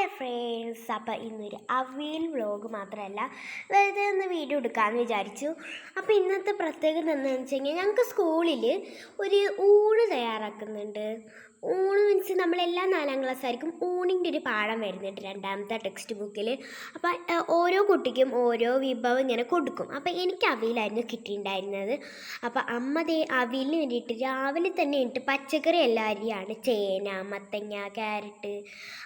Hello friends അപ്പോൾ ഇന്നൊരു avial vlog മാത്രമല്ല വെറുതെ ഒന്ന് വീഡിയോ എടുക്കാമെന്ന് വിചാരിച്ചു. അപ്പോൾ ഇന്നത്തെ പ്രത്യേകത എന്താണെന്ന് വെച്ച് കഴിഞ്ഞാൽ ഞങ്ങൾക്ക് സ്കൂളിൽ ഒരു ഊണ് തയ്യാറാക്കുന്നുണ്ട്. ഊണ് മീൻസ് നമ്മളെല്ലാ നാലാം ക്ലാസ് ആയിരിക്കും ഊണിന്റെ ഒരു പാഠം വരുന്നുണ്ട് രണ്ടാമത്തെ ടെക്സ്റ്റ് ബുക്കിൽ അപ്പോൾ ഓരോ കുട്ടിക്കും ഓരോ വിഭവം ഇങ്ങനെ കൊടുക്കും. അപ്പോൾ എനിക്ക് അവിയിലായിരുന്നു കിട്ടിയിട്ടുണ്ടായിരുന്നത്. അപ്പോൾ അമ്മ ദേ അവിയിലിന് വേണ്ടിയിട്ട് രാവിലെ തന്നെ ഇട്ട് പച്ചക്കറി എല്ലാ അരിയാണ്. ചേന മത്തങ്ങ ക്യാരറ്റ്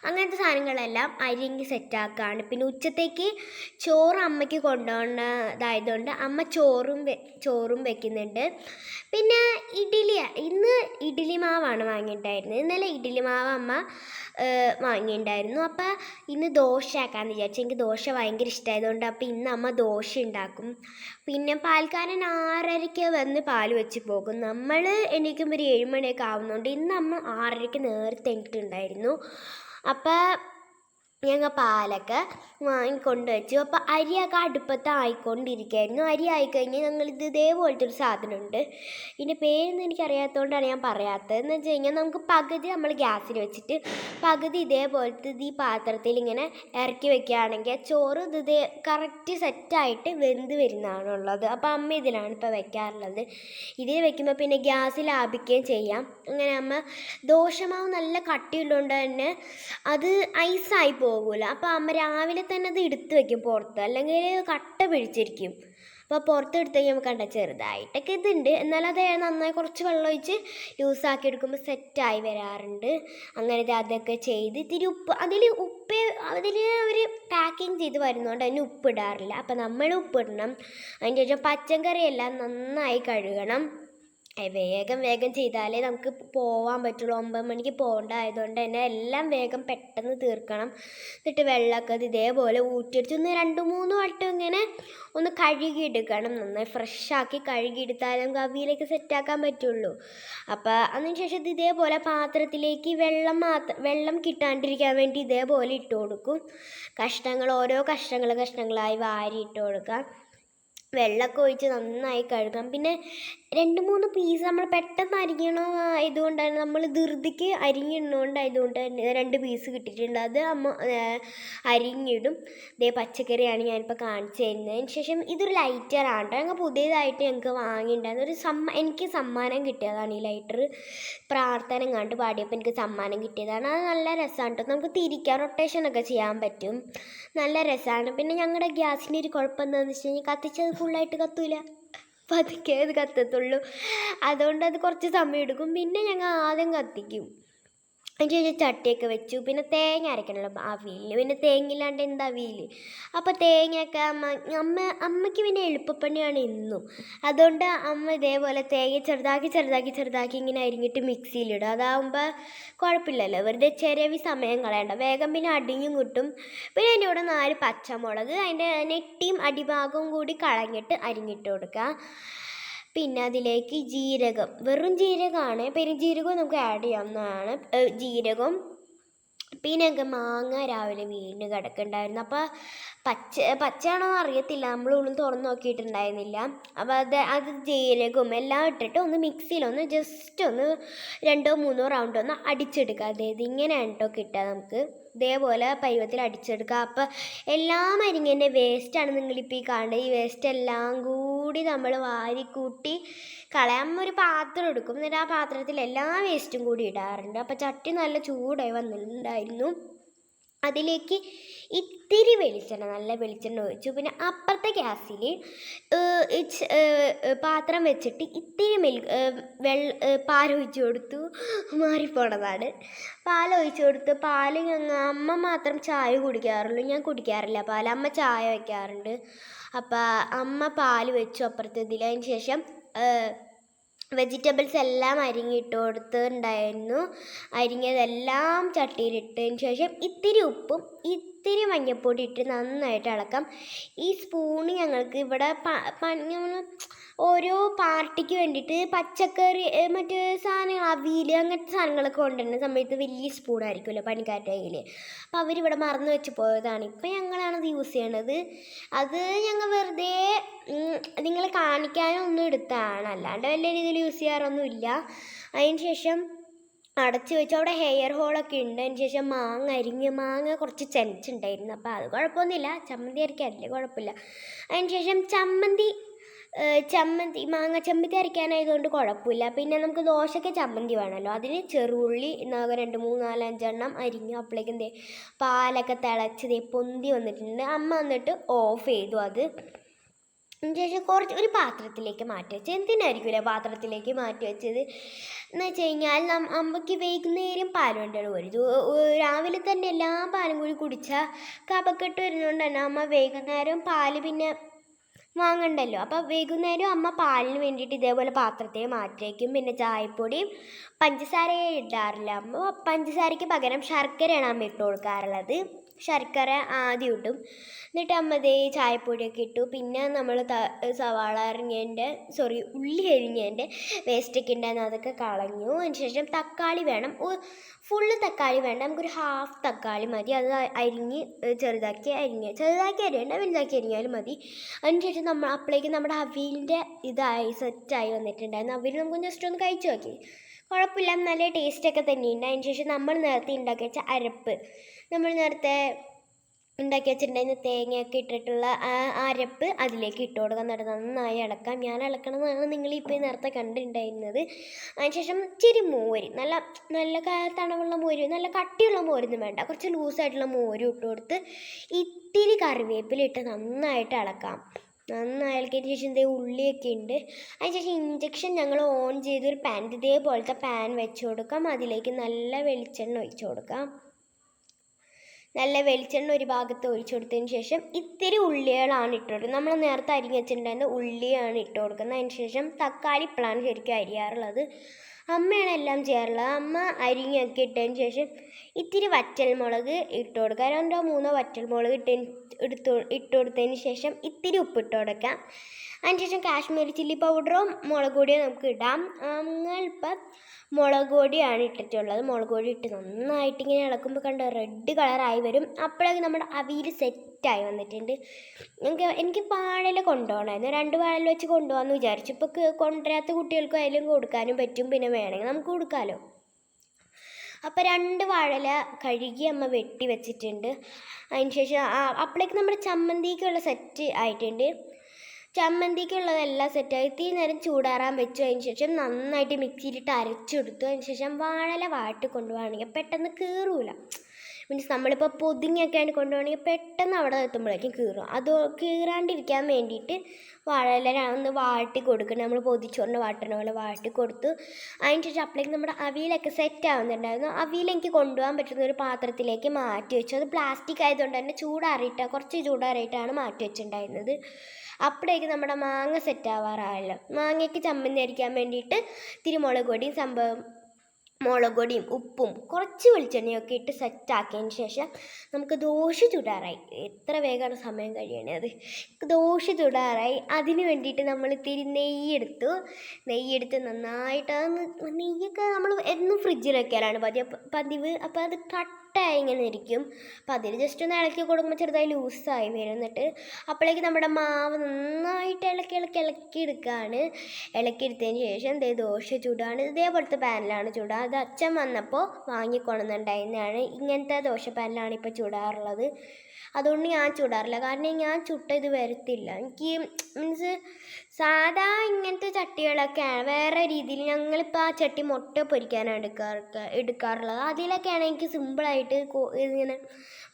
അങ്ങനത്തെ സാധനങ്ങളെല്ലാം അരിഞ്ഞ് സെറ്റാക്കുകയാണ് പിന്നെ ഉച്ചത്തേക്ക് ചോറ് അമ്മയ്ക്ക് കൊണ്ടുപോകുന്നതായതുകൊണ്ട് അമ്മ ചോറും ചോറും വെക്കുന്നുണ്ട്. പിന്നെ ഇഡ്ഡലി ഇന്ന് ഇഡ്ഡലി മാവാണ് വാങ്ങിയിട്ടുണ്ടായിരുന്നത്. ഇന്നലെ ഇഡ്ഡലി മാവ് അമ്മ വാങ്ങിയിട്ടുണ്ടായിരുന്നു അപ്പോൾ ഇന്ന് ദോശ ആക്കാമെന്ന് വിചാരിച്ചു. എനിക്ക് ദോശ ഭയങ്കര ഇഷ്ടമായതുകൊണ്ട് അപ്പോൾ ഇന്ന് അമ്മ ദോശ ഉണ്ടാക്കും പിന്നെ പാൽക്കാരൻ ആറരയ്ക്ക് വന്ന് പാൽ വെച്ച് പോകും. നമ്മൾ എണീക്കുമ്പോൾ ഒരു ഏഴ് മണിയൊക്കെ ആവുന്നുണ്ട് ഇന്ന് അമ്മ ആറരയ്ക്ക് നേരത്തെ എണീറ്റിട്ടുണ്ടായിരുന്നു. അപ്പോൾ ഞങ്ങൾ പാലൊക്കെ വാങ്ങിക്കൊണ്ട് വെച്ചു. അപ്പോൾ അരിയൊക്കെ അടുപ്പത്ത് ആയിക്കൊണ്ടിരിക്കുകയായിരുന്നു അരി ആയിക്കഴിഞ്ഞ് ഞങ്ങൾ ഇത് ഇതേപോലത്തെ ഒരു സാധനമുണ്ട്. ഇതിന്റെ പേരൊന്നും എനിക്കറിയാത്തതുകൊണ്ടാണ് ഞാൻ പറയാത്തത്. എന്ന് വെച്ച് കഴിഞ്ഞാൽ നമുക്ക് പകുതി നമ്മൾ ഗ്യാസിൽ വെച്ചിട്ട് പകുതി ഇതേപോലത്തെ ഇത് ഈ പാത്രത്തിൽ ഇങ്ങനെ ഇറക്കി വെക്കുകയാണെങ്കിൽ ചോറ് ഇത് ഇതേ കറക്റ്റ് സെറ്റായിട്ട് വെന്ത് വരുന്നതാണുള്ളത്. അപ്പോൾ അമ്മ ഇതിലാണ് ഇപ്പോൾ വെക്കാറുള്ളത്. ഇതിൽ വെക്കുമ്പോൾ പിന്നെ ഗ്യാസ് ലാഭിക്കുകയും ചെയ്യാം. അങ്ങനെ അമ്മ ദോശമാവ് നല്ല കട്ടിയുള്ളതുകൊണ്ട് തന്നെ അത് ഐസായി പോകില്ല അപ്പോൾ അമ്മ രാവിലെ തന്നെ അത് എടുത്ത് വെക്കും പുറത്ത്. അല്ലെങ്കിൽ കട്ട പിടിച്ചിരിക്കും അപ്പോൾ പുറത്ത് എടുത്ത് കഴിയുമ്പോൾ കണ്ട ചെറുതായിട്ടൊക്കെ ഇതുണ്ട്. എന്നാൽ അത് നന്നായി കുറച്ച് വെള്ളം ഒഴിച്ച് യൂസ് ആക്കി എടുക്കുമ്പോൾ സെറ്റായി വരാറുണ്ട്. അങ്ങനെ അതൊക്കെ ചെയ്ത് ഇത്തിരി ഉപ്പ് അതിൽ ഉപ്പ് അതിൽ അവർ പാക്കിങ് ചെയ്ത് വരുന്നതുകൊണ്ട് അതിന് ഉപ്പിടാറില്ല അപ്പോൾ നമ്മൾ ഉപ്പിടണം അതിന്റെ ശേഷം പച്ചക്കറിയെല്ലാം നന്നായി കഴുകണം. വേഗം വേഗം ചെയ്താലേ നമുക്ക് പോവാൻ പറ്റുള്ളൂ. ഒമ്പത് മണിക്ക് പോകേണ്ടതായതുകൊണ്ട് തന്നെ എല്ലാം വേഗം പെട്ടെന്ന് തീർക്കണം. എന്നിട്ട് വെള്ളമൊക്കെ ഇതേപോലെ ഊറ്റിയെടുത്ത് ഒന്ന് രണ്ട് മൂന്ന് വട്ടം ഇങ്ങനെ ഒന്ന് കഴുകിയെടുക്കണം. നന്നായി ഫ്രഷാക്കി കഴുകിയെടുത്താലേ നമുക്ക് അവിയിലേക്ക് സെറ്റാക്കാൻ പറ്റുള്ളൂ. അപ്പോൾ അതിന് ശേഷം ഇത് ഇതേപോലെ പാത്രത്തിലേക്ക് വെള്ളം മാത്രം വെള്ളം കിട്ടാണ്ടിരിക്കാൻ വേണ്ടി ഇതേപോലെ ഇട്ട് കൊടുക്കും. കഷ്ണങ്ങൾ ഓരോ കഷ്ണങ്ങൾ കഷ്ണങ്ങളായി വാരി ഇട്ട് കൊടുക്കാം. വെള്ളമൊക്കെ ഒഴിച്ച് നന്നായി കഴുകാം. പിന്നെ രണ്ട് മൂന്ന് പീസ് നമ്മൾ പെട്ടെന്ന് അരിഞ്ഞണ ആയതുകൊണ്ടാണ് നമ്മൾ ധൃതിക്ക് അരിഞ്ഞിടുന്നതുകൊണ്ടായതുകൊണ്ട് രണ്ട് പീസ് കിട്ടിയിട്ടുണ്ട്. അത് അമ്മ അരിഞ്ഞിടും. ഇതേ പച്ചക്കറിയാണ് ഞാനിപ്പോൾ കാണിച്ചു തരുന്നതിന് ശേഷം ഇതൊരു ലൈറ്ററാണ് കേട്ടോ. ഞങ്ങൾ പുതിയതായിട്ട് ഞങ്ങൾക്ക് വാങ്ങിയിട്ടുണ്ടായിരുന്നു ഒരു സമ്മ എനിക്ക് സമ്മാനം കിട്ടിയതാണ് ഈ ലൈറ്റർ പ്രാർത്ഥന കണ്ട് പാടിയപ്പോൾ എനിക്ക് സമ്മാനം കിട്ടിയതാണ്. അത് നല്ല രസമാണ് കേട്ടോ. നമുക്ക് തിരിക്കാൻ റൊട്ടേഷനൊക്കെ ചെയ്യാൻ പറ്റും. നല്ല രസമാണ് പിന്നെ ഞങ്ങളുടെ ഗ്യാസിന്റെ ഒരു കുഴപ്പം എന്താണെന്ന് വെച്ച് കഴിഞ്ഞാൽ കത്തിച്ചത് ഫുള്ളായിട്ട് കത്തൂല. പതുക്കെ അത് കത്തത്തുള്ളൂ. അതുകൊണ്ട് അത് കുറച്ച് സമയം എടുക്കും. പിന്നെ ഞങ്ങൾ ആദ്യം കത്തിക്കും. അതിന് ശേഷം ചട്ടിയൊക്കെ വെച്ചു. പിന്നെ തേങ്ങ അരക്കണല്ലോ. അവിയലിന് പിന്നെ തേങ്ങ ഇല്ലാണ്ട് എന്താ അപ്പോൾ തേങ്ങയൊക്കെ അമ്മ അമ്മ അമ്മയ്ക്ക് പിന്നെ എളുപ്പപ്പണിയാണ് ഇന്നും. അതുകൊണ്ട് അമ്മ ഇതേപോലെ തേങ്ങ ചെറുതാക്കി ചെറുതാക്കി ചെറുതാക്കി ഇങ്ങനെ അരിഞ്ഞിട്ട് മിക്സിയിലിടും അതാവുമ്പോൾ കുഴപ്പമില്ലല്ലോ. വെറുതെ ചെറിയ സമയം കളയണ്ട. വേഗം പിന്നെ അടിഞ്ഞും കിട്ടും. പിന്നെ അതിന്റെ കൂടെ നാല് പച്ചമുളക് അതിന്റെ നെട്ടിയും അടിഭാഗവും കൂടി കളഞ്ഞിട്ട് അരിഞ്ഞിട്ട് കൊടുക്കുക. പിന്നെ അതിലേക്ക് ജീരകം. വെറും ജീരകമാണ്. പെരുംജീരകവും നമുക്ക് ആഡ് ചെയ്യാവുന്നതാണ്. ജീരകം. പിന്നെ ഒക്കെ മാങ്ങ രാവിലെ വീണ് കിടക്കുന്നുണ്ടായിരുന്നു. അപ്പോൾ പച്ച പച്ചയാണോ അറിയത്തില്ല. നമ്മൾ ഉള്ളിൽ തുറന്ന് നോക്കിയിട്ടുണ്ടായിരുന്നില്ല. അപ്പോൾ അത് അത് ജീരകവും എല്ലാം ഇട്ടിട്ട് ഒന്ന് മിക്സിയിലൊന്ന് ജസ്റ്റ് ഒന്ന് രണ്ടോ മൂന്നോ റൗണ്ട് ഒന്ന് അടിച്ചെടുക്കുക. അതായത് ഇങ്ങനെയാണ് കേട്ടോ കിട്ടുക നമുക്ക്. ഇതേപോലെ പൈവത്തിൽ അടിച്ചെടുക്കുക. അപ്പോൾ എല്ലാ അരിഞ്ഞതിന്റെ വേസ്റ്റാണ് നിങ്ങളിപ്പോൾ ഈ കാണുന്നത്. ഈ വേസ്റ്റ് എല്ലാം കൂടി നമ്മൾ വാരിക്കൂട്ടി കളയാൻ ഒരു പാത്രം എടുക്കും. എന്നിട്ട് ആ പാത്രത്തിൽ എല്ലാ വേസ്റ്റും കൂടി ഇടാറുണ്ട്. അപ്പോൾ ചട്ടി നല്ല ചൂടായി വന്നിട്ടുണ്ടായിരുന്നു. അതിലേക്ക് ഇത്തിരി വെളിച്ചെണ്ണ നല്ല വെളിച്ചെണ്ണ ഒഴിച്ചു. പിന്നെ അപ്പുറത്തെ ഗ്യാസിൽ പാത്രം വെച്ചിട്ട് ഇത്തിരി മെൽ വെള്ള പാലൊഴിച്ചു കൊടുത്തു. മാറിപ്പോണതാണ്. പാലൊഴിച്ചു കൊടുത്ത് പാൽ ഞങ്ങൾ അമ്മ മാത്രം ചായ കുടിക്കാറുള്ളൂ. ഞാൻ കുടിക്കാറില്ല. പാൽ അമ്മ ചായ വയ്ക്കാറുണ്ട് അപ്പോൾ അമ്മ പാൽ വെച്ചു അപ്പുറത്തെ ഇതിൽ അതിന് ശേഷം വെജിറ്റബിൾസ് എല്ലാം അരിഞ്ഞിട്ട് കൊടുത്തിട്ടുണ്ടായിരുന്നു അരിഞ്ഞതെല്ലാം ചട്ടിയിലിട്ടതിന് ശേഷം ഇത്തിരി ഉപ്പും ഇത്തിരി മഞ്ഞൾപ്പൊടി ഇട്ട് നന്നായിട്ട് ഇളക്കാം. ഈ സ്പൂണ് ഞങ്ങൾക്ക് ഇവിടെ ഓരോ പാർട്ടിക്ക് വേണ്ടിയിട്ട് പച്ചക്കറി മറ്റ് സാധനങ്ങൾ അവിയൽ അങ്ങനത്തെ സാധനങ്ങളൊക്കെ കൊണ്ടുവരുന്ന സമയത്ത് വലിയ സ്പൂണായിരിക്കുമല്ലോ പണിക്കാരുടെ കയ്യിൽ അപ്പോൾ അവരിവിടെ മറന്നു വെച്ച് പോയതാണ്. ഇപ്പം ഞങ്ങളാണത് യൂസ് ചെയ്യണത്. അത് ഞങ്ങൾ വെറുതെ നിങ്ങൾ കാണിക്കാനൊന്നും എടുത്തതാണ്. അല്ലാണ്ട് വലിയ രീതിയിൽ യൂസ് ചെയ്യാറൊന്നുമില്ല. അതിന് ശേഷം അടച്ച് വെച്ച്. അവിടെ ഹെയർ ഹോളൊക്കെ ഉണ്ട്. അതിന് ശേഷം മാങ്ങ അരിഞ്ഞ് മാങ്ങ കുറച്ച് ചെനച്ചുണ്ടായിരുന്നു അപ്പോൾ അത് കുഴപ്പമൊന്നുമില്ല. ചമ്മന്തി അരയ്ക്കാനില്ലേ കുഴപ്പമില്ല. അതിന് ശേഷം ചമ്മന്തി ചമ്മന്തി മാങ്ങ ചമ്മന്തി അരയ്ക്കാനായതുകൊണ്ട് കുഴപ്പമില്ല. പിന്നെ നമുക്ക് ദോശയ്ക്ക് ചമ്മന്തി വേണമല്ലോ. അതിന് ചെറുള്ളി നാഗ രണ്ട് മൂന്ന് നാല് അഞ്ചെണ്ണം അരിഞ്ഞു അപ്പോഴേക്കും ദേ പാലൊക്കെ തിളച്ച് ദേ പൊന്തി വന്നിട്ടുണ്ട്. അമ്മ വന്നിട്ട് ഓഫ് ചെയ്തു അത്. ശേഷം കുറച്ച് ഒരു പാത്രത്തിലേക്ക് മാറ്റി വെച്ചത്. എന്തിനായിരിക്കില്ല പാത്രത്തിലേക്ക് മാറ്റി വെച്ചത്? എന്ന് വെച്ച് കഴിഞ്ഞാൽ അമ്മയ്ക്ക് വൈകുന്നേരം പാൽ വേണ്ടത് ഒരു രാവിലെ തന്നെ എല്ലാ പാലും കൂടി കുടിച്ചാൽ കപക്കെട്ട് വരുന്നതുകൊണ്ട് തന്നെ അമ്മ വൈകുന്നേരം പാൽ പിന്നെ വാങ്ങണ്ടല്ലോ. അപ്പോൾ വൈകുന്നേരം അമ്മ പാലിന് വേണ്ടിയിട്ട് ഇതേപോലെ പാത്രത്തെ മാറ്റിയേക്കും പിന്നെ ചായപ്പൊടിയും പഞ്ചസാരയെ ഇടാറില്ല. അമ്മ പഞ്ചസാരയ്ക്ക് പകരം ശർക്കരയാണ് അമ്മ ഇട്ട് കൊടുക്കാറുള്ളത്. ശർക്കര ആദ്യം ഇടും. എന്നിട്ട് അമ്മ ദേ ചായപ്പൊടിയൊക്കെ ഇട്ടു. പിന്നെ നമ്മൾ സവാള അരിഞ്ഞതിന്റെ സോറി ഉള്ളി അരിഞ്ഞതിന്റെ വേസ്റ്റൊക്കെ ഉണ്ടായിരുന്നു അതൊക്കെ കളഞ്ഞു. അതിനുശേഷം തക്കാളി വേണം. ഫുള്ള് തക്കാളി വേണ്ട നമുക്കൊരു ഹാഫ് തക്കാളി മതി. അത് അരിഞ്ഞ് ചെറുതാക്കി അരിഞ്ഞ്. ചെറുതാക്കി അരിയണ്ട വലുതാക്കി അരിഞ്ഞാലും മതി. അതിനുശേഷം നമ്മൾ അപ്പോഴേക്കും നമ്മുടെ അവിയലിന്റെ ഇതായി സെറ്റായി വന്നിട്ടുണ്ടായിരുന്നു. അവിയൽ നമുക്ക് ജസ്റ്റ് ഒന്ന് കഴിച്ചു നോക്കി. കുഴപ്പമില്ല നല്ല ടേസ്റ്റൊക്കെ തന്നെയുണ്ട് അതിന് ശേഷം നമ്മൾ നേരത്തെ ഉണ്ടാക്കി വെച്ച അരപ്പ്. നമ്മൾ നേരത്തെ ഉണ്ടാക്കി വെച്ചിട്ടുണ്ടായിരുന്ന തേങ്ങയൊക്കെ ഇട്ടിട്ടുള്ള ആ അരപ്പ് അതിലേക്ക് ഇട്ട് കൊടുക്കാൻ എന്നിട്ട് നന്നായി ഇളക്കാം. ഞാൻ ഇളക്കണമെന്നാണ് നിങ്ങൾ ഇപ്പോൾ നേരത്തെ കണ്ടിട്ടുണ്ടായിരുന്നത്. അതിനുശേഷം ഇച്ചിരി മോര് നല്ല നല്ല തണവുള്ള മോര് നല്ല കട്ടിയുള്ള മോരൊന്നും വേണ്ട. കുറച്ച് ലൂസായിട്ടുള്ള മോരും ഇട്ട് കൊടുത്ത് ഇത്തിരി കറിവേപ്പില ഇട്ട് നന്നായിട്ട് ഇളക്കാം. നന്നായി ഇളക്കിയതിന് ശേഷം ഇതേ ഉള്ളിയൊക്കെ ഉണ്ട്. അതിനുശേഷം ഇഞ്ചക്ഷൻ ഞങ്ങൾ ഓൺ ചെയ്ത് ഒരു പാൻ ഇതേപോലത്തെ പാൻ വെച്ച് കൊടുക്കാം. അതിലേക്ക് നല്ല വെളിച്ചെണ്ണ ഒഴിച്ച് കൊടുക്കാം. നല്ല വെളിച്ചെണ്ണ ഒരു ഭാഗത്ത് ഒഴിച്ചു കൊടുത്തതിന് ശേഷം ഇത്തിരി ഉള്ളികളാണ് ഇട്ട് കൊടുക്കുന്നത്. നമ്മൾ നേരത്തെ അരിഞ്ഞ് വെച്ചിട്ടുണ്ടായിരുന്ന ഉള്ളിയാണ് ഇട്ട് കൊടുക്കുന്നത്. അതിന് ശേഷം തക്കാളി ഇപ്പോഴാണ് ശരിക്കും അരിയാറുള്ളത്. അമ്മയാണ് എല്ലാം ചെയ്യാറുള്ളത്. അമ്മ അരിഞ്ഞൊക്കെ ഇട്ടതിന് ശേഷം ഇത്തിരി വറ്റൽമുളക് ഇട്ട് കൊടുക്കുക. രണ്ടോ മൂന്നോ വറ്റൽമുളക് ഇട്ട് എടുത്ത് ഇട്ട് കൊടുത്തതിന് ശേഷം ഇത്തിരി ഉപ്പ് ഇട്ട് കൊടുക്കാം അതിനുശേഷം കാശ്മീരി ചില്ലി പൗഡറും മുളക് പൊടിയോ നമുക്ക് ഇടാം. ഞങ്ങളിപ്പം മുളക് പൊടിയാണ് ഇട്ടിട്ടുള്ളത്. മുളക് പൊടി ഇട്ട് നന്നായിട്ട് ഇങ്ങനെ ഇളക്കുമ്പോൾ കണ്ട റെഡ് കളറായി വരും. അപ്പോഴേക്ക് നമ്മുടെ അവിയിൽ സെറ്റായി വന്നിട്ടുണ്ട്. എനിക്ക് എനിക്ക് വാഴല കൊണ്ടുപോകണമായിരുന്നു രണ്ട് വാഴയില വെച്ച് കൊണ്ടുപോകാമെന്ന് വിചാരിച്ചു. ഇപ്പോൾ കൊണ്ടുവരാത്ത കുട്ടികൾക്കും അതിലും കൊടുക്കാനും പറ്റും. പിന്നെ വേണമെങ്കിൽ നമുക്ക് കൊടുക്കാമല്ലോ അപ്പോൾ രണ്ട് വാഴല കഴുകി അമ്മ വെട്ടി വെച്ചിട്ടുണ്ട്. അതിന് ശേഷം അപ്പോഴേക്ക് നമ്മുടെ ചമ്മന്തിക്കുള്ള സെറ്റ് ആയിട്ടുണ്ട്. ചമ്മന്തിക്കുള്ളതെല്ലാം സെറ്റായി ഇത്തിരി നേരം ചൂടാറാൻ വെച്ചു അതിന് ശേഷം നന്നായിട്ട് മിക്സിയിലിട്ട് അരച്ചെടുത്തു. അതിന് ശേഷം വാഴല വാട്ടി കൊണ്ടുപോവുകയാണെങ്കിൽ പെട്ടെന്ന് കീറൂല. മീൻസ് നമ്മളിപ്പോൾ പൊതിഞ്ഞൊക്കെയാണ് കൊണ്ടുപോകണമെങ്കിൽ പെട്ടെന്ന് അവിടെ എത്തുമ്പോഴേക്കും കീറും. അത് കീറാണ്ടിരിക്കാൻ വേണ്ടിയിട്ട് വാഴയില ഒന്ന് വാട്ടി കൊടുക്കണം. നമ്മൾ പൊതിച്ചോറിന് വാട്ടണ പോലെ വാട്ടി കൊടുത്തു അതിന് ശേഷം അപ്പോഴേക്കും നമ്മുടെ അവിയലൊക്കെ സെറ്റ് ആവുന്നുണ്ടായിരുന്നു. അവിയൽ എനിക്ക് കൊണ്ടുപോകാൻ പറ്റുന്ന ഒരു പാത്രത്തിലേക്ക് മാറ്റി വെച്ചു. അത് പ്ലാസ്റ്റിക് ആയതുകൊണ്ട് തന്നെ ചൂടാറിയിട്ട് കുറച്ച് ചൂടാറിയിട്ടാണ് മാറ്റി വെച്ചിട്ടുണ്ടായിരുന്നത്. അപ്പോഴേക്ക് നമ്മുടെ മാങ്ങ സെറ്റ് ആവാറായല്ലോ. മാങ്ങയ്ക്ക് ചമ്മന്തി അരിക്കാൻ വേണ്ടിയിട്ട് ഇത്തിരി മുളക് പൊടിയും സംഭവം മുളക് പൊടിയും ഉപ്പും കുറച്ച് വെളിച്ചെണ്ണയൊക്കെ ഇട്ട് സെറ്റാക്കിയതിന് ശേഷം നമുക്ക് ദോശ ചുടാറായി. എത്ര വേഗമാണ് സമയം കഴിയണത് ദോശ ചുടാറായി. അതിന് വേണ്ടിയിട്ട് നമ്മൾ ഇത്തിരി നെയ്യെടുത്തു നെയ്യെടുത്ത് നന്നായിട്ട് അത് നെയ്യൊക്കെ നമ്മൾ എന്നും ഫ്രിഡ്ജിൽ വെക്കാനാണ് പതിവ്. പതിവ്. അപ്പോൾ അത് കട്ടായി ഇങ്ങനെ ഇരിക്കും. അപ്പോൾ അതിൽ ജസ്റ്റ് ഒന്ന് ഇളക്കി കൊടുക്കുമ്പോൾ ചെറുതായി ലൂസായി വരും എന്നിട്ട് അപ്പോഴേക്ക് നമ്മുടെ മാവ് നന്നായിട്ട് ഇളക്കി ഇളക്കി ഇളക്കി എടുക്കുകയാണ് ഇളക്കി എടുത്തതിന് ശേഷം ദേ ദോശ ചൂടാണ്. ഇതേപോലത്തെ പാനലാണ് ചൂടുക അത് അച്ഛൻ വന്നപ്പോൾ വാങ്ങിക്കൊണ്ടുവന്നിട്ടുണ്ടായിരുന്നതാണ്. ഇങ്ങനത്തെ ദോശ പാനലാണ് ഇപ്പോൾ ചൂടാറുള്ളത്. അതുകൊണ്ട് ഞാൻ ചൂടാറില്ല. കാരണം ഞാൻ ചുട്ട ഇത് വരത്തില്ല. എനിക്ക് മീൻസ് സാധാ ഇങ്ങനത്തെ ചട്ടികളൊക്കെയാണ് വേറെ രീതിയിൽ ഞങ്ങളിപ്പോൾ ആ ചട്ടി മുട്ട പൊരിക്കാനാണ് എടുക്കാറ് എടുക്കാറുള്ളത്. അതിലൊക്കെയാണ് എനിക്ക് സിമ്പിളായിട്ട് ഇങ്ങനെ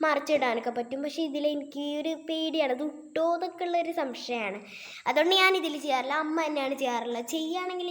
മറിച്ചിടാനൊക്കെ പറ്റും. പക്ഷേ ഇതിൽ എനിക്ക് ഒരു പേടിയാണ്. അത് ഇട്ടോ എന്നൊക്കെ ഉള്ളൊരു സംശയമാണ്. അതുകൊണ്ട് ഞാൻ ഇതിൽ ചെയ്യാറില്ല. അമ്മ തന്നെയാണ് ചെയ്യാറുള്ളത്. ചെയ്യുകയാണെങ്കിൽ